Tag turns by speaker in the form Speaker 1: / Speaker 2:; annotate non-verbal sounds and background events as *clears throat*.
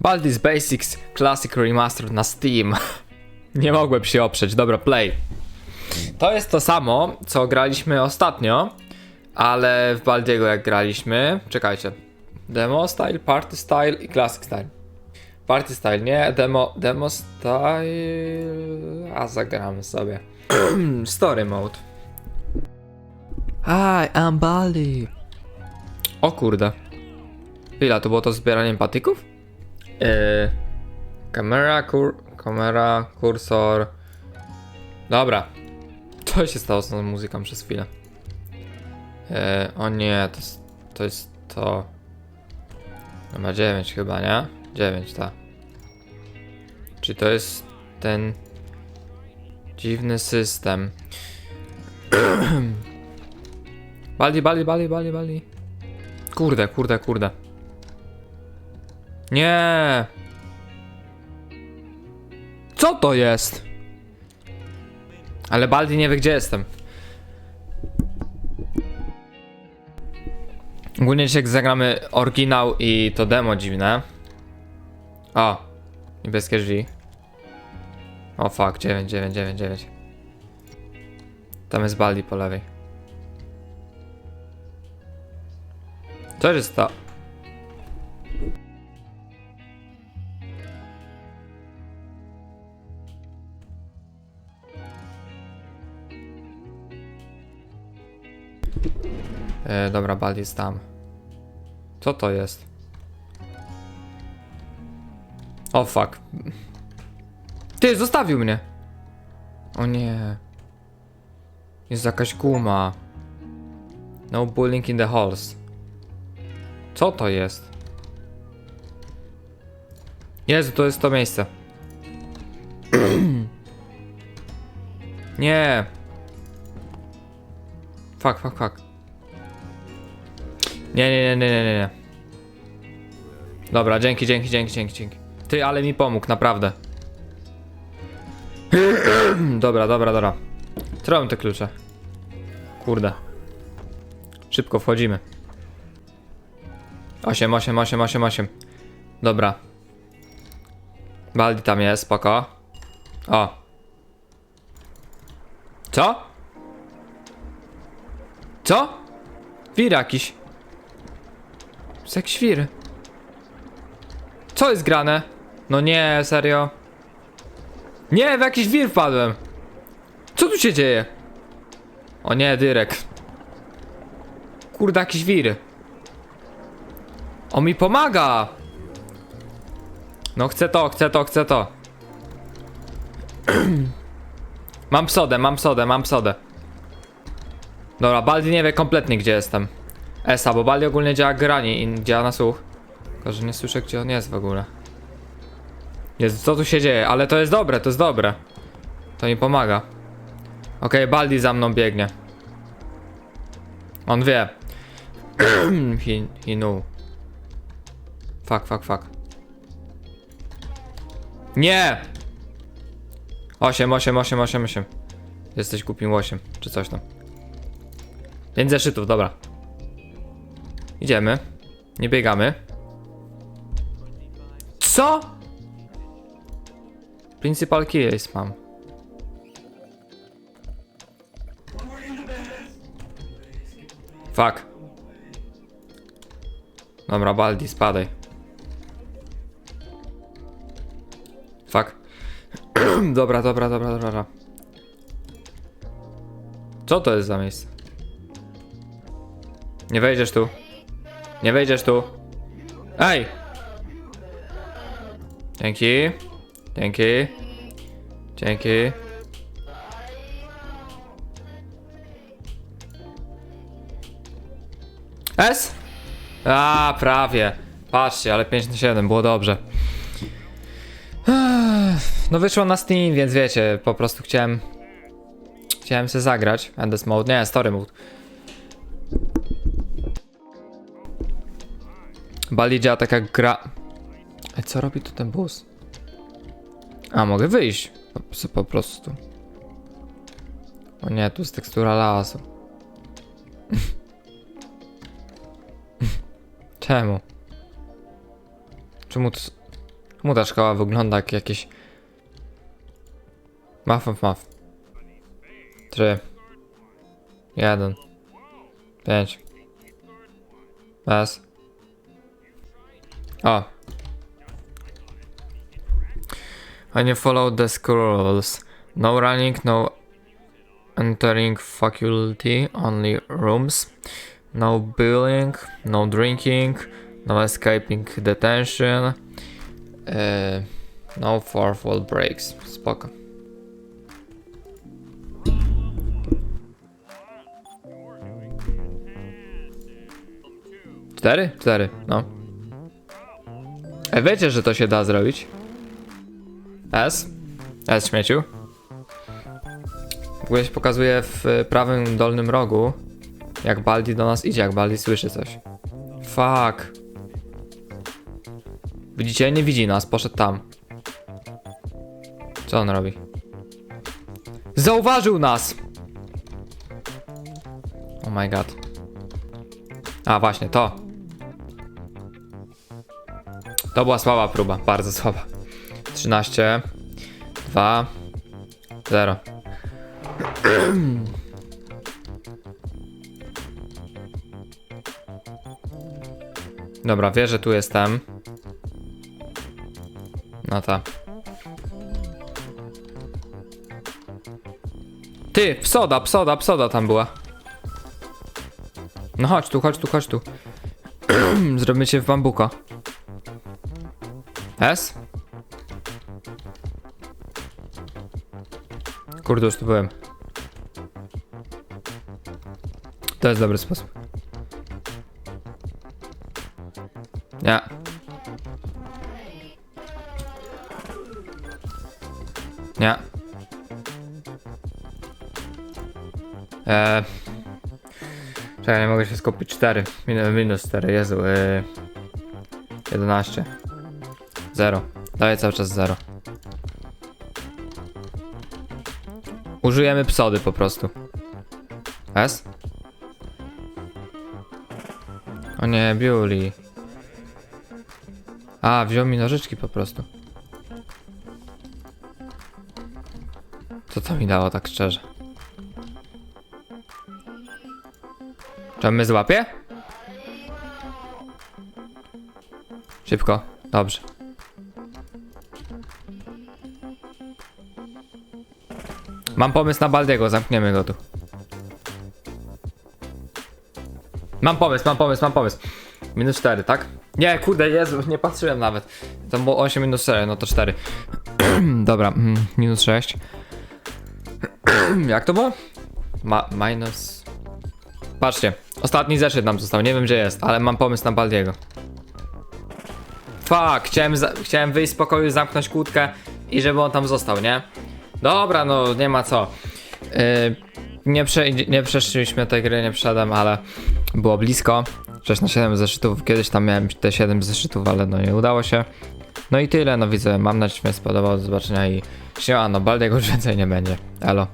Speaker 1: Baldi's Basics Classic Remastered na Steam. *laughs* Nie mogłem się oprzeć, dobra, play. To jest to samo, co graliśmy ostatnio, ale w Baldiego jak graliśmy. Czekajcie. Demo style, party style i classic style. Party style nie, demo, demo style. A zagramy sobie. *clears throat* Story mode. Hi, I'm Baldi. O kurde. Chwila, to było to zbieranie patyków? Yy, kamera, kur, kamera, kursor. Dobra. Co się stało z tą muzyką przez chwilę? Yy, o nie, to jest to. Jest to. Numer 9 chyba, nie? 9, tak. Czy to jest ten dziwny system? *clears throat* Bali, bali, bali, bali, bali. Kurde, kurde, kurde. Nie. Co to jest? Ale Baldi nie wie gdzie jestem. Ogólnie dzisiaj zagramy oryginał i to demo dziwne. O, niebieskie drzwi. O fuck, 9, 9, 9, 9. Tam jest Baldi po lewej. Co jest to? E, dobra, Baldi jest tam. Co to jest? O fuck. Ty, zostawił mnie! O nie. Jest jakaś guma. No bullying in the halls. Co to jest? Jezu, to jest to miejsce. *clears throat* nie. Fuck, fuck, fuck. Nie, nie, nie, nie, nie, nie. Dobra, dzięki, dzięki, dzięki, dzięki, dzięki. Ty, ale mi pomógł, naprawdę. *clears throat* dobra, dobra, dobra. Trzymam te klucze. Kurde. Szybko wchodzimy. 8, 8, 8, 8, 8. Dobra. Baldi tam jest, spoko. O. Co? Co? Wir jakiś. Jak świr. Co jest grane? No nie, serio. Nie, w jakiś wir wpadłem. Co tu się dzieje? O nie, Dyrek. Kurde, jakiś wir. On mi pomaga! No chcę to, chcę to, chcę to. *clears throat* mam sodę, mam sodę, mam sodę. Dobra, Baldi nie wie kompletnie gdzie jestem. Esa, bo Baldi ogólnie działa grani i działa na słuch. Tylko, że nie słyszę gdzie on jest w ogóle. Jezu, co tu się dzieje? Ale to jest dobre, to jest dobre. To mi pomaga. Okej, Baldi za mną biegnie. On wie. *clears throat* he, he knew. Fuck, fuck, fuck. Nie! 8, 8, 8, 8, 8. Jesteś głupim 8, czy coś tam. 5 zeszytów, dobra. Idziemy. Nie biegamy. Co? Principal Keys mam. Fuck. Dobra, Baldi, spadaj. Fuck. *clears throat* dobra, dobra, dobra, dobra. Co to jest za miejsce? Nie wejdziesz tu. Nie wejdziesz tu. Ej! Dzięki. Dzięki. Dzięki. S? A, prawie. Patrzcie, ale 5 na 7, było dobrze. No wyszło na Steam, więc wiecie, po prostu chciałem... Chciałem sobie zagrać. Endless Mode, nie, Story Mode. Bali działa taka gra... Ej, co robi tu ten bus? A, mogę wyjść. Po, po prostu. O nie, tu jest tekstura lasu. *laughs* Czemu? Czemu to... Czemu ta szkoła wygląda jak jakieś... Maf, maf, maf. Trzy. Jeden. Pięć. Raz. O. I nie follow the scrolls. No running, no entering faculty, only rooms. No billing, no drinking, no escaping detention. Uh, no wall breaks. Spoko. Cztery? Cztery, no. E, wiecie, że to się da zrobić? S? S śmieciu? W ogóle się pokazuje w prawym dolnym rogu, jak Baldi do nas idzie, jak Baldi słyszy coś. Fuck. Widzicie? Nie widzi nas, poszedł tam. Co on robi? Zauważył nas! Oh my god. A, właśnie, to. To była słaba próba, bardzo słaba. 13, 2, 0. Dobra, wie, że tu jestem. No ta. Ty, psoda, psoda, psoda tam była. No chodź tu, chodź tu, chodź tu. *clears throat* Zrobimy cię w bambuko. S? Kurde, już tu byłem. To jest dobry sposób. Nie. Nie. Eee. Czekaj, nie mogę się skupić. 4. Minus, minus 4, Jezu. Eee. 11. 0. Daję cały czas 0. Użyjemy psody po prostu. S? O nie, Biuli. A, wziął mi nożyczki po prostu. Co to mi dało tak szczerze? Czy mnie złapie? Szybko. Dobrze. Mam pomysł na Baldiego, zamkniemy go tu. Mam pomysł, mam pomysł, mam pomysł. Minus 4, tak? Nie, kurde, Jezu, nie patrzyłem nawet. To było 8 minus 4, no to 4. *clears throat* Dobra, mm, minus 6. *clears throat* Jak to było? Ma minus... Patrzcie, ostatni zeszyt nam został, nie wiem gdzie jest, ale mam pomysł na Baldiego. Fuck, chciałem, chciałem wyjść z pokoju, zamknąć kłódkę i żeby on tam został, nie? Dobra, no nie ma co. Yy, nie, prze, nie przeszliśmy tej gry, nie przeszedłem, ale było blisko. 6 na 7 zeszytów, kiedyś tam miałem te 7 zeszytów, ale no nie udało się. No i tyle, no widzę, mam nadzieję, że się spodobał, do zobaczenia i siema, no Baldiego już więcej nie będzie. Elo.